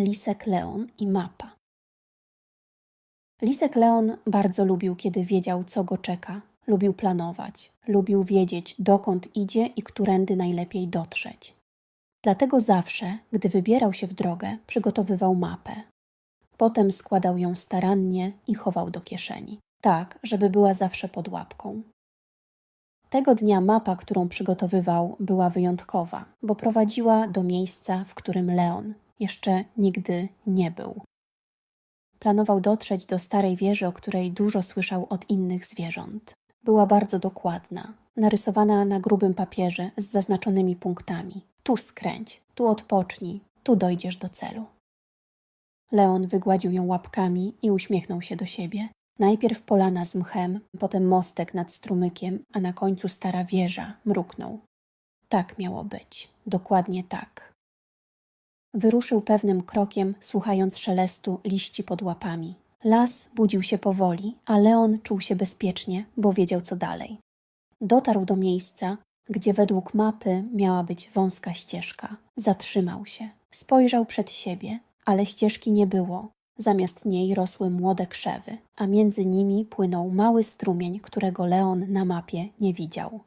Lisek Leon i mapa. Lisek Leon bardzo lubił, kiedy wiedział, co go czeka. Lubił planować, lubił wiedzieć, dokąd idzie i którędy najlepiej dotrzeć. Dlatego zawsze, gdy wybierał się w drogę, przygotowywał mapę. Potem składał ją starannie i chował do kieszeni, tak, żeby była zawsze pod łapką. Tego dnia mapa, którą przygotowywał, była wyjątkowa, bo prowadziła do miejsca, w którym Leon jeszcze nigdy nie był. Planował dotrzeć do starej wieży, o której dużo słyszał od innych zwierząt. Była bardzo dokładna, narysowana na grubym papierze z zaznaczonymi punktami. Tu skręć, tu odpocznij, tu dojdziesz do celu. Leon wygładził ją łapkami i uśmiechnął się do siebie. Najpierw polana z mchem, potem mostek nad strumykiem, a na końcu stara wieża, mruknął. Tak miało być, dokładnie tak. Wyruszył pewnym krokiem, słuchając szelestu liści pod łapami. Las budził się powoli, a Leon czuł się bezpiecznie, bo wiedział co dalej. Dotarł do miejsca, gdzie według mapy miała być wąska ścieżka. Zatrzymał się. Spojrzał przed siebie, ale ścieżki nie było. Zamiast niej rosły młode krzewy, a między nimi płynął mały strumień, którego Leon na mapie nie widział.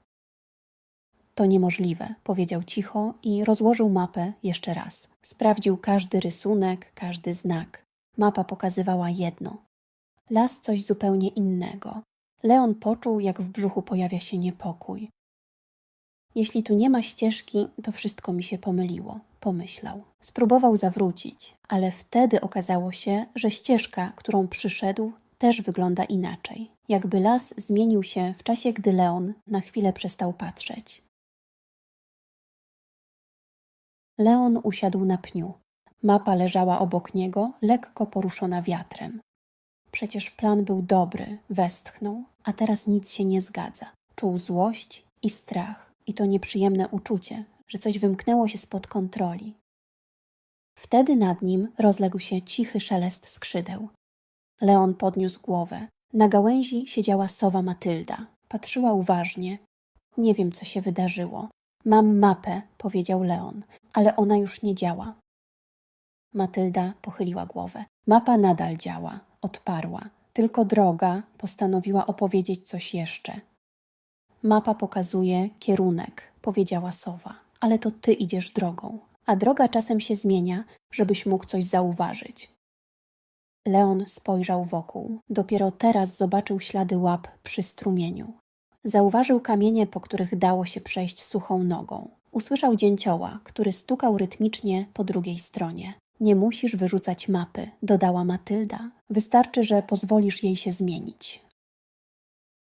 To niemożliwe, powiedział cicho i rozłożył mapę jeszcze raz. Sprawdził każdy rysunek, każdy znak. Mapa pokazywała jedno. Las coś zupełnie innego. Leon poczuł, jak w brzuchu pojawia się niepokój. Jeśli tu nie ma ścieżki, to wszystko mi się pomyliło, pomyślał. Spróbował zawrócić, ale wtedy okazało się, że ścieżka, którą przyszedł, też wygląda inaczej. Jakby las zmienił się w czasie, gdy Leon na chwilę przestał patrzeć. Leon usiadł na pniu. Mapa leżała obok niego, lekko poruszona wiatrem. Przecież plan był dobry, westchnął, a teraz nic się nie zgadza. Czuł złość i strach i to nieprzyjemne uczucie, że coś wymknęło się spod kontroli. Wtedy nad nim rozległ się cichy szelest skrzydeł. Leon podniósł głowę. Na gałęzi siedziała sowa Matylda. Patrzyła uważnie. Nie wiem, co się wydarzyło. Mam mapę, powiedział Leon, ale ona już nie działa. Matylda pochyliła głowę. Mapa nadal działa, odparła. Tylko droga postanowiła opowiedzieć coś jeszcze. Mapa pokazuje kierunek, powiedziała sowa, ale to ty idziesz drogą, a droga czasem się zmienia, żebyś mógł coś zauważyć. Leon spojrzał wokół. Dopiero teraz zobaczył ślady łap przy strumieniu. Zauważył kamienie, po których dało się przejść suchą nogą. Usłyszał dzięcioła, który stukał rytmicznie po drugiej stronie. Nie musisz wyrzucać mapy, dodała Matylda. Wystarczy, że pozwolisz jej się zmienić.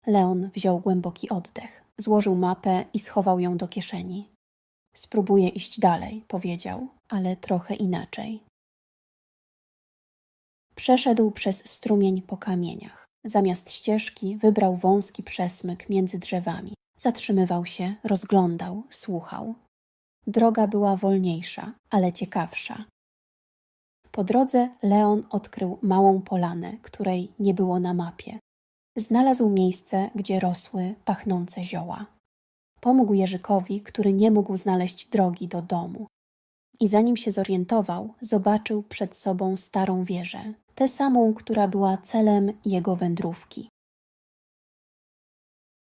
Leon wziął głęboki oddech, złożył mapę i schował ją do kieszeni. Spróbuję iść dalej, powiedział, ale trochę inaczej. Przeszedł przez strumień po kamieniach. Zamiast ścieżki wybrał wąski przesmyk między drzewami. Zatrzymywał się, rozglądał, słuchał. Droga była wolniejsza, ale ciekawsza. Po drodze Leon odkrył małą polanę, której nie było na mapie. Znalazł miejsce, gdzie rosły pachnące zioła. Pomógł Jerzykowi, który nie mógł znaleźć drogi do domu. I zanim się zorientował, zobaczył przed sobą starą wieżę, tę samą, która była celem jego wędrówki.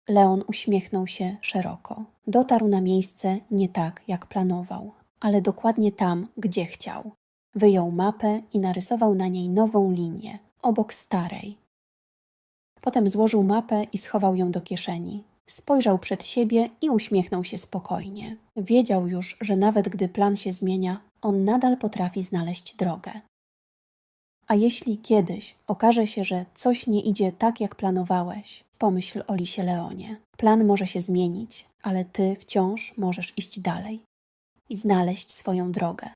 Leon uśmiechnął się szeroko. Dotarł na miejsce nie tak, jak planował, ale dokładnie tam, gdzie chciał. Wyjął mapę i narysował na niej nową linię, obok starej. Potem złożył mapę i schował ją do kieszeni. Spojrzał przed siebie i uśmiechnął się spokojnie. Wiedział już, że nawet gdy plan się zmienia, on nadal potrafi znaleźć drogę. A jeśli kiedyś okaże się, że coś nie idzie tak, jak planowałeś, pomyśl o Lisie Leonie. Plan może się zmienić, ale ty wciąż możesz iść dalej i znaleźć swoją drogę.